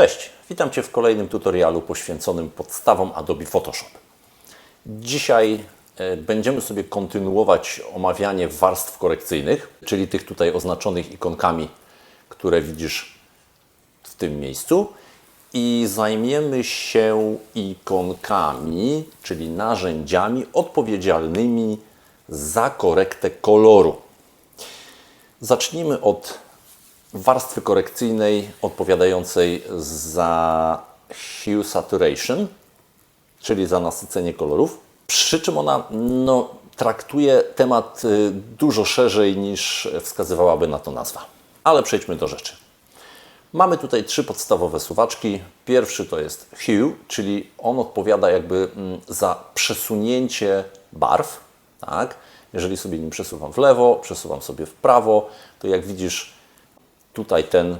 Cześć, witam Cię w kolejnym tutorialu poświęconym podstawom Adobe Photoshop. Dzisiaj e, będziemy sobie kontynuować omawianie warstw korekcyjnych, czyli tych tutaj oznaczonych ikonkami, które widzisz w tym miejscu. I zajmiemy się ikonkami, czyli narzędziami odpowiedzialnymi za korektę koloru. Zacznijmy od warstwy korekcyjnej odpowiadającej za hue saturation, czyli za nasycenie kolorów. Przy czym ona no, traktuje temat y, dużo szerzej niż wskazywałaby na to nazwa. Ale przejdźmy do rzeczy. Mamy tutaj trzy podstawowe suwaczki. Pierwszy to jest hue, czyli on odpowiada jakby mm, za przesunięcie barw. Tak? Jeżeli sobie nim przesuwam w lewo, przesuwam sobie w prawo, to jak widzisz, tutaj ten,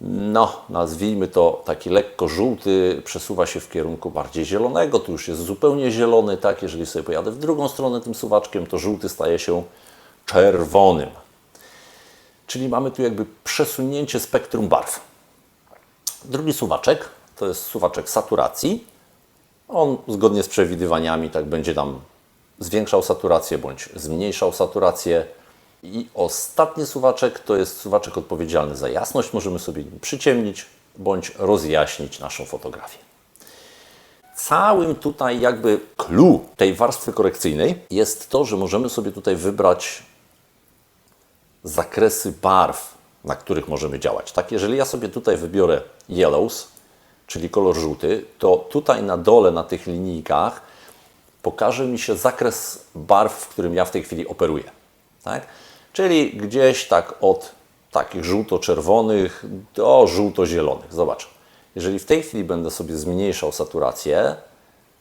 no nazwijmy to taki lekko żółty, przesuwa się w kierunku bardziej zielonego. Tu już jest zupełnie zielony, tak? Jeżeli sobie pojadę w drugą stronę tym suwaczkiem, to żółty staje się czerwonym. Czyli mamy tu jakby przesunięcie spektrum barw. Drugi suwaczek to jest suwaczek saturacji. On zgodnie z przewidywaniami tak będzie nam zwiększał saturację bądź zmniejszał saturację. I ostatni suwaczek to jest suwaczek odpowiedzialny za jasność. Możemy sobie nim przyciemnić bądź rozjaśnić naszą fotografię. Całym tutaj jakby clue tej warstwy korekcyjnej jest to, że możemy sobie tutaj wybrać zakresy barw, na których możemy działać. Tak, jeżeli ja sobie tutaj wybiorę yellows, czyli kolor żółty, to tutaj na dole na tych linijkach pokaże mi się zakres barw, w którym ja w tej chwili operuję. Tak? Czyli gdzieś tak od takich żółto-czerwonych do żółto-zielonych. Zobacz, jeżeli w tej chwili będę sobie zmniejszał saturację,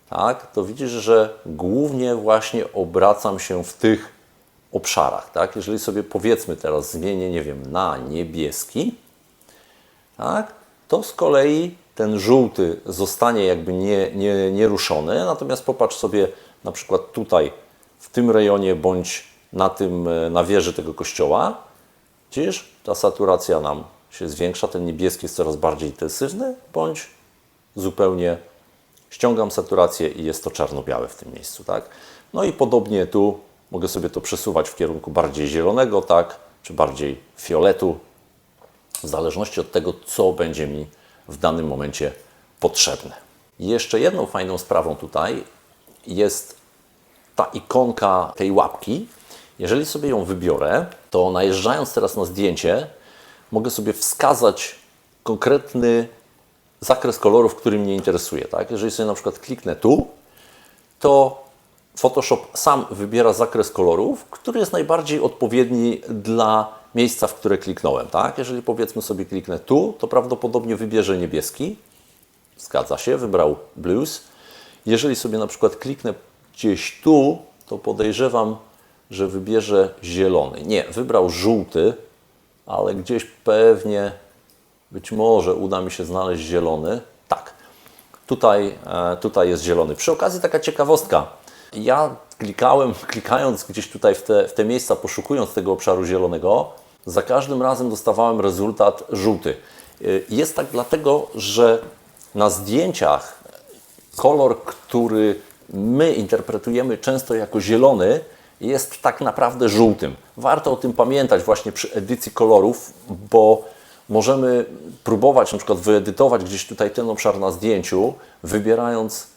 tak, to widzisz, że głównie właśnie obracam się w tych obszarach. Tak? Jeżeli sobie powiedzmy teraz zmienię, nie wiem, na niebieski, tak, to z kolei ten żółty zostanie jakby nie, nie, nieruszony, natomiast popatrz sobie na przykład tutaj w tym rejonie bądź na, tym, na wieży tego kościoła, widzisz, ta saturacja nam się zwiększa, ten niebieski jest coraz bardziej intensywny, bądź zupełnie ściągam saturację i jest to czarno-białe w tym miejscu, tak? No i podobnie tu mogę sobie to przesuwać w kierunku bardziej zielonego, tak, czy bardziej fioletu, w zależności od tego, co będzie mi w danym momencie potrzebne. Jeszcze jedną fajną sprawą tutaj jest ta ikonka tej łapki. Jeżeli sobie ją wybiorę, to najeżdżając teraz na zdjęcie, mogę sobie wskazać konkretny zakres kolorów, który mnie interesuje. Tak? Jeżeli sobie na przykład kliknę tu, to Photoshop sam wybiera zakres kolorów, który jest najbardziej odpowiedni dla miejsca, w które kliknąłem. Tak? Jeżeli powiedzmy sobie kliknę tu, to prawdopodobnie wybierze niebieski. Zgadza się, wybrał blues. Jeżeli sobie na przykład kliknę gdzieś tu, to podejrzewam, że wybierze zielony. Nie, wybrał żółty, ale gdzieś pewnie, być może uda mi się znaleźć zielony. Tak, tutaj, e, tutaj jest zielony. Przy okazji taka ciekawostka. Ja klikałem, klikając gdzieś tutaj w te, w te miejsca, poszukując tego obszaru zielonego, za każdym razem dostawałem rezultat żółty. Y, jest tak dlatego, że na zdjęciach kolor, który my interpretujemy często jako zielony, jest tak naprawdę żółtym. Warto o tym pamiętać właśnie przy edycji kolorów, bo możemy próbować na przykład wyedytować gdzieś tutaj ten obszar na zdjęciu, wybierając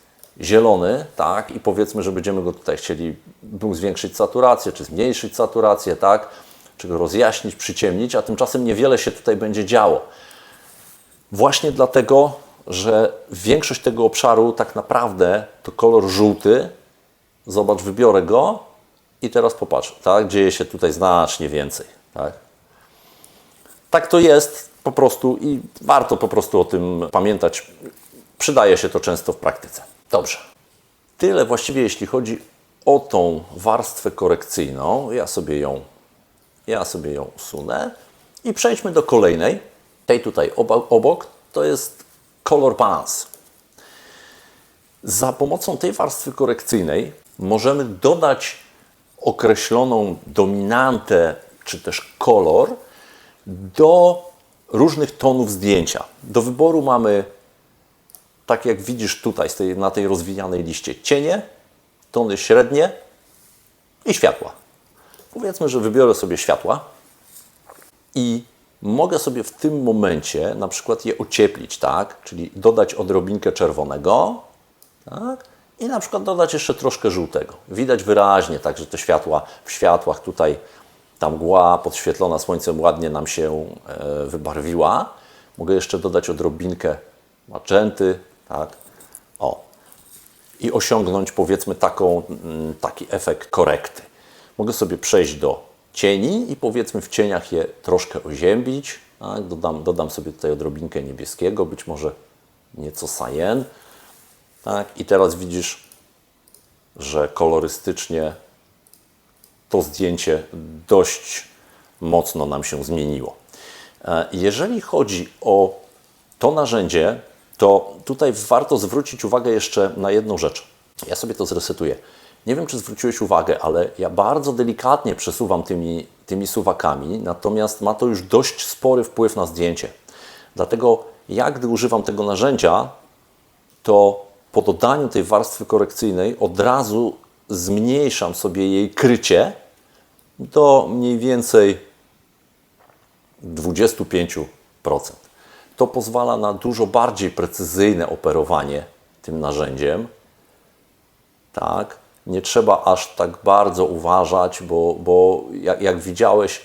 zielony, tak, i powiedzmy, że będziemy go tutaj chcieli zwiększyć saturację, czy zmniejszyć saturację, tak, czy go rozjaśnić, przyciemnić, a tymczasem niewiele się tutaj będzie działo. Właśnie dlatego, że większość tego obszaru tak naprawdę to kolor żółty. Zobacz, wybiorę go i teraz popatrz, tak? dzieje się tutaj znacznie więcej. Tak? tak to jest po prostu i warto po prostu o tym pamiętać. Przydaje się to często w praktyce. Dobrze. Tyle właściwie jeśli chodzi o tą warstwę korekcyjną. Ja sobie ją, ja sobie ją usunę i przejdźmy do kolejnej. Tej tutaj obok to jest color balance. Za pomocą tej warstwy korekcyjnej możemy dodać określoną dominantę czy też kolor do różnych tonów zdjęcia. Do wyboru mamy, tak jak widzisz tutaj na tej rozwijanej liście, cienie, tony średnie i światła. Powiedzmy, że wybiorę sobie światła i mogę sobie w tym momencie na przykład je ocieplić, tak? Czyli dodać odrobinkę czerwonego, tak? I na przykład dodać jeszcze troszkę żółtego. Widać wyraźnie, tak, że te światła w światłach tutaj ta mgła podświetlona słońcem ładnie nam się e, wybarwiła. Mogę jeszcze dodać odrobinkę magenty, tak? O. I osiągnąć powiedzmy taką, mm, taki efekt korekty. Mogę sobie przejść do cieni i powiedzmy w cieniach je troszkę oziębić. Tak? Dodam, dodam sobie tutaj odrobinkę niebieskiego, być może nieco sajen. Tak? I teraz widzisz, że kolorystycznie to zdjęcie dość mocno nam się zmieniło. E, Jeżeli chodzi o to narzędzie, to tutaj warto zwrócić uwagę jeszcze na jedną rzecz. Ja sobie to zresetuję. Nie wiem, czy zwróciłeś uwagę, ale ja bardzo delikatnie przesuwam tymi, tymi suwakami, natomiast ma to już dość spory wpływ na zdjęcie. Dlatego ja, gdy używam tego narzędzia, to po dodaniu tej warstwy korekcyjnej od razu zmniejszam sobie jej krycie do mniej więcej 25%. To pozwala na dużo bardziej precyzyjne operowanie tym narzędziem. Tak, nie trzeba aż tak bardzo uważać, bo, bo jak, jak widziałeś,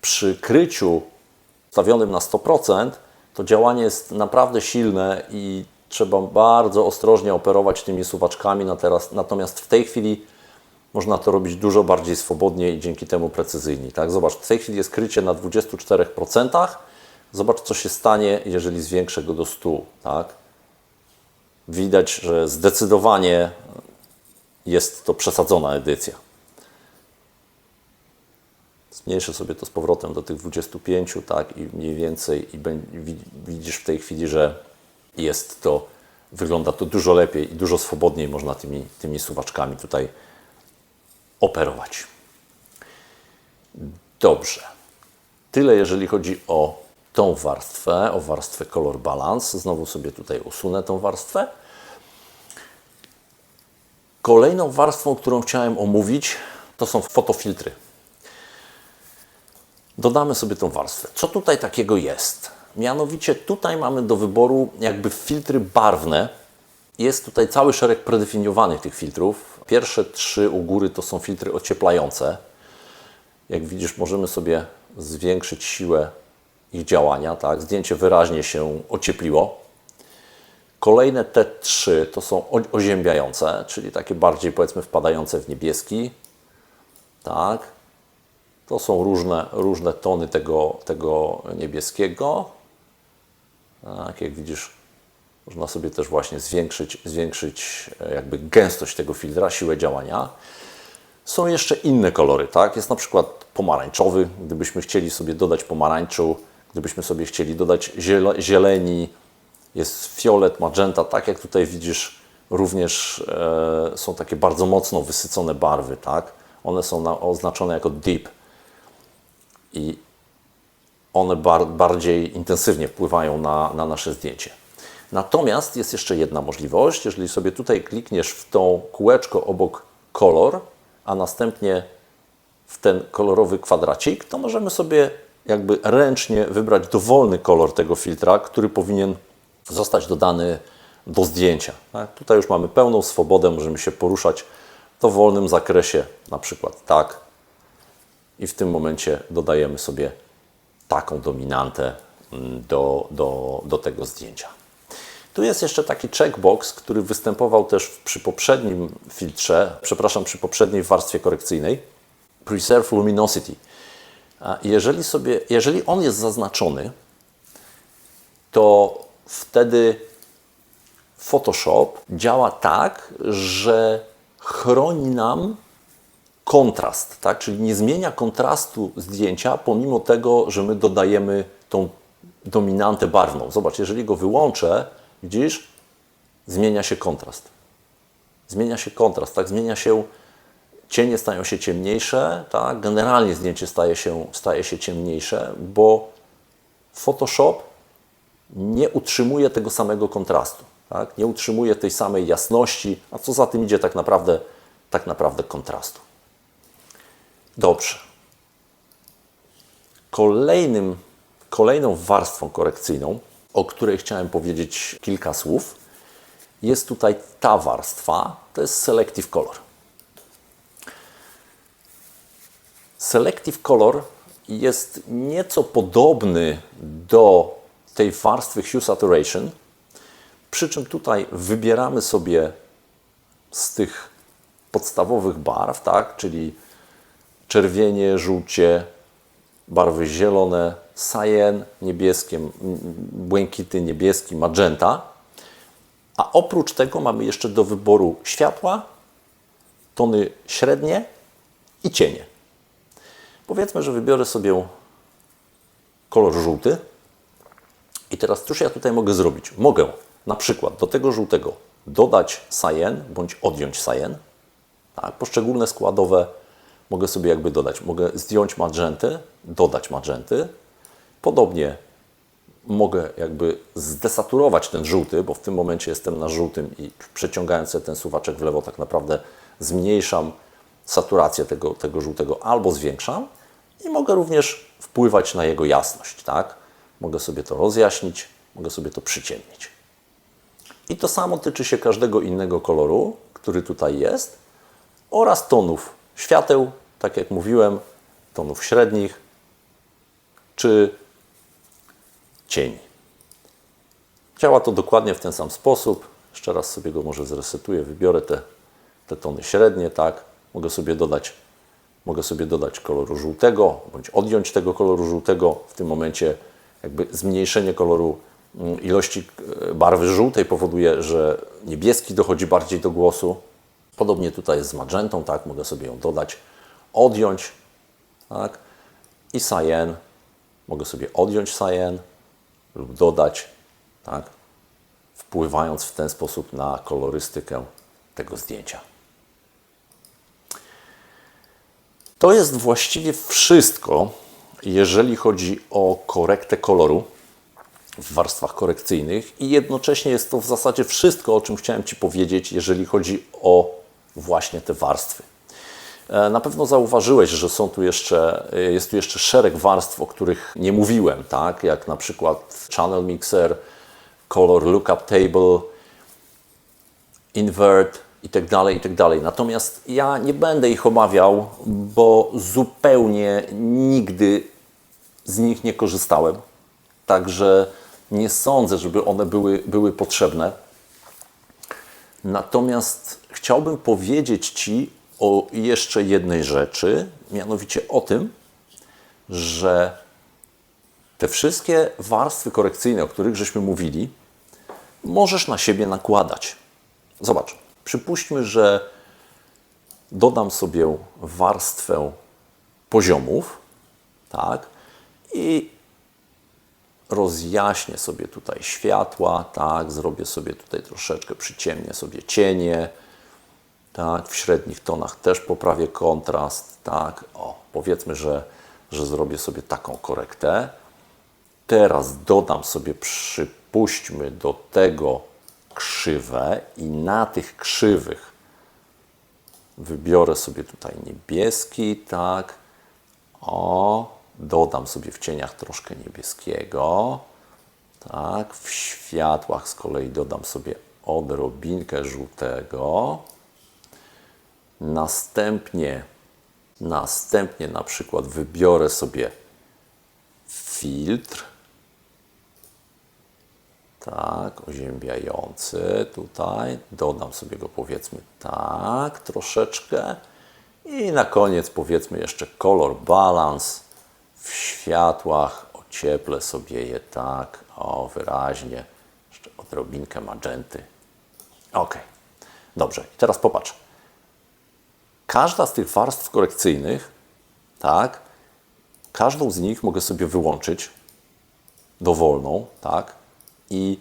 przy kryciu stawionym na 100%, to działanie jest naprawdę silne i trzeba bardzo ostrożnie operować tymi suwaczkami. Na teraz, natomiast w tej chwili można to robić dużo bardziej swobodnie i dzięki temu precyzyjniej. Tak? Zobacz, w tej chwili jest krycie na 24%. Zobacz, co się stanie, jeżeli zwiększę go do 100%. Tak? Widać, że zdecydowanie jest to przesadzona edycja. Zmniejszę sobie to z powrotem do tych 25, tak, i mniej więcej, i widzisz w tej chwili, że jest to, wygląda to dużo lepiej i dużo swobodniej można tymi, tymi suwaczkami tutaj operować. Dobrze. Tyle jeżeli chodzi o tą warstwę, o warstwę Color Balance. Znowu sobie tutaj usunę tą warstwę. Kolejną warstwą, którą chciałem omówić, to są fotofiltry. Dodamy sobie tą warstwę. Co tutaj takiego jest? Mianowicie tutaj mamy do wyboru jakby filtry barwne. Jest tutaj cały szereg predefiniowanych tych filtrów. Pierwsze trzy u góry to są filtry ocieplające. Jak widzisz, możemy sobie zwiększyć siłę ich działania. Tak? Zdjęcie wyraźnie się ociepliło. Kolejne te trzy to są oziębiające, czyli takie bardziej powiedzmy wpadające w niebieski. Tak. To są różne, różne tony tego, tego niebieskiego. Tak, jak widzisz, można sobie też właśnie zwiększyć, zwiększyć e, jakby gęstość tego filtra, siłę działania. Są jeszcze inne kolory, tak? Jest na przykład pomarańczowy, gdybyśmy chcieli sobie dodać pomarańczu, gdybyśmy sobie chcieli dodać zieleni, jest fiolet, magenta, tak jak tutaj widzisz, również e, są takie bardzo mocno wysycone barwy, tak? One są na, oznaczone jako deep i one bar, bardziej intensywnie wpływają na, na nasze zdjęcie. Natomiast jest jeszcze jedna możliwość, jeżeli sobie tutaj klikniesz w tą kółeczko obok kolor, a następnie w ten kolorowy kwadracik, to możemy sobie jakby ręcznie wybrać dowolny kolor tego filtra, który powinien zostać dodany do zdjęcia. Tak? Tutaj już mamy pełną swobodę, możemy się poruszać w dowolnym zakresie, na przykład tak. I w tym momencie dodajemy sobie taką dominantę mm, do, do, do tego zdjęcia. Tu jest jeszcze taki checkbox, który występował też przy poprzednim filtrze, przepraszam, przy poprzedniej warstwie korekcyjnej, Preserve Luminosity. Jeżeli, sobie, jeżeli on jest zaznaczony, to wtedy Photoshop działa tak, że chroni nam kontrast, tak? czyli nie zmienia kontrastu zdjęcia, pomimo tego, że my dodajemy tą dominantę barwną. Zobacz, jeżeli go wyłączę, widzisz, zmienia się kontrast. Zmienia się kontrast, tak? Zmienia się, cienie stają się ciemniejsze, tak? Generalnie zdjęcie staje się, staje się ciemniejsze, bo Photoshop nie utrzymuje tego samego kontrastu, tak? nie utrzymuje tej samej jasności, a co za tym idzie tak naprawdę, tak naprawdę kontrastu. Dobrze. Kolejnym, kolejną warstwą korekcyjną, o której chciałem powiedzieć kilka słów, jest tutaj ta warstwa, to jest Selective Color. Selective Color jest nieco podobny do tej warstwy Hue Saturation, przy czym tutaj wybieramy sobie z tych podstawowych barw, tak, czyli czerwienie, żółcie, barwy zielone, cyan, niebieskie, błękity, niebieski, magenta. A oprócz tego mamy jeszcze do wyboru światła, tony średnie i cienie. Powiedzmy, że wybiorę sobie kolor żółty. I teraz cóż ja tutaj mogę zrobić? Mogę na przykład do tego żółtego dodać cyan bądź odjąć cyan. Tak, poszczególne składowe mogę sobie jakby dodać. Mogę zdjąć magenty, dodać magenty. Podobnie mogę jakby zdesaturować ten żółty, bo w tym momencie jestem na żółtym i przeciągając ten suwaczek w lewo tak naprawdę zmniejszam saturację tego, tego żółtego albo zwiększam i mogę również wpływać na jego jasność, tak? Mogę sobie to rozjaśnić, mogę sobie to przyciemnić. I to samo tyczy się każdego innego koloru, który tutaj jest oraz tonów świateł, tak jak mówiłem, tonów średnich czy cieni. Działa to dokładnie w ten sam sposób. Jeszcze raz sobie go może zresetuję, wybiorę te, te tony średnie, tak. Mogę sobie dodać mogę sobie dodać koloru żółtego, bądź odjąć tego koloru żółtego. W tym momencie jakby zmniejszenie koloru mm, ilości e, barwy żółtej powoduje, że niebieski dochodzi bardziej do głosu. Podobnie tutaj jest z magentą, tak, mogę sobie ją dodać, odjąć, tak, i cyan, mogę sobie odjąć cyan lub dodać, tak, wpływając w ten sposób na kolorystykę tego zdjęcia. To jest właściwie wszystko, jeżeli chodzi o korektę koloru w warstwach korekcyjnych i jednocześnie jest to w zasadzie wszystko, o czym chciałem Ci powiedzieć, jeżeli chodzi o właśnie te warstwy. E, Na pewno zauważyłeś, że są tu jeszcze, e, jest tu jeszcze szereg warstw, o których nie mówiłem, tak? jak na przykład Channel Mixer, Color Lookup Table, invert i tak dalej, i tak. Natomiast ja nie będę ich omawiał, bo zupełnie nigdy z nich nie korzystałem. Także nie sądzę, żeby one były, były potrzebne. Natomiast chciałbym powiedzieć Ci o jeszcze jednej rzeczy, mianowicie o tym, że te wszystkie warstwy korekcyjne, o których żeśmy mówili, możesz na siebie nakładać. Zobacz, przypuśćmy, że dodam sobie warstwę poziomów, tak, i rozjaśnię sobie tutaj światła, tak, zrobię sobie tutaj troszeczkę, przyciemnię sobie cienie, tak, w średnich tonach też poprawię kontrast, tak, o, powiedzmy, że, że zrobię sobie taką korektę. Teraz dodam sobie, przypuśćmy do tego krzywe i na tych krzywych wybiorę sobie tutaj niebieski, tak, o, dodam sobie w cieniach troszkę niebieskiego, tak, w światłach z kolei dodam sobie odrobinkę żółtego, następnie, następnie na przykład wybiorę sobie filtr, tak, oziębiający tutaj. Dodam sobie go powiedzmy tak, troszeczkę. I na koniec powiedzmy jeszcze kolor balance w światłach. Ocieplę sobie je tak, o wyraźnie. Jeszcze odrobinkę magenty. Ok, dobrze. I teraz popatrz. Każda z tych warstw korekcyjnych, tak, każdą z nich mogę sobie wyłączyć dowolną, tak, i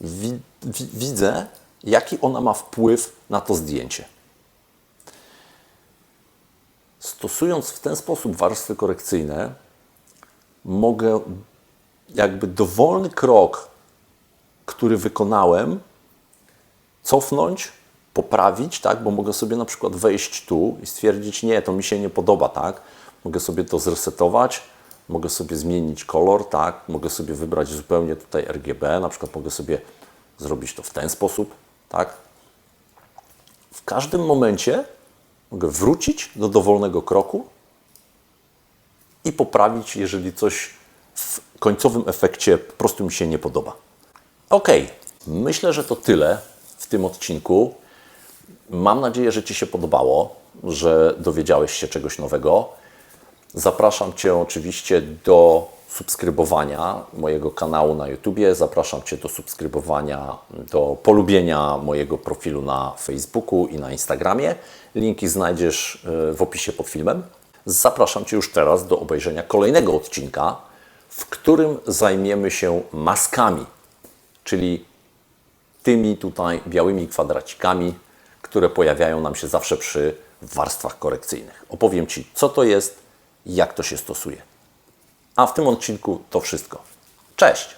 wi wi widzę, jaki ona ma wpływ na to zdjęcie. Stosując w ten sposób warstwy korekcyjne, mogę jakby dowolny krok, który wykonałem, cofnąć, poprawić, tak? Bo mogę sobie na przykład wejść tu i stwierdzić, nie, to mi się nie podoba, tak? Mogę sobie to zresetować, mogę sobie zmienić kolor, tak? Mogę sobie wybrać zupełnie tutaj RGB, na przykład mogę sobie zrobić to w ten sposób, tak? W każdym momencie mogę wrócić do dowolnego kroku i poprawić, jeżeli coś w końcowym efekcie po prostu mi się nie podoba. Ok, myślę, że to tyle w tym odcinku. Mam nadzieję, że Ci się podobało, że dowiedziałeś się czegoś nowego. Zapraszam Cię oczywiście do subskrybowania mojego kanału na YouTubie. Zapraszam Cię do subskrybowania, do polubienia mojego profilu na Facebooku i na Instagramie. Linki znajdziesz y, w opisie pod filmem. Zapraszam Cię już teraz do obejrzenia kolejnego odcinka, w którym zajmiemy się maskami, czyli tymi tutaj białymi kwadracikami, które pojawiają nam się zawsze przy warstwach korekcyjnych. Opowiem Ci, co to jest i jak to się stosuje. A w tym odcinku to wszystko. Cześć!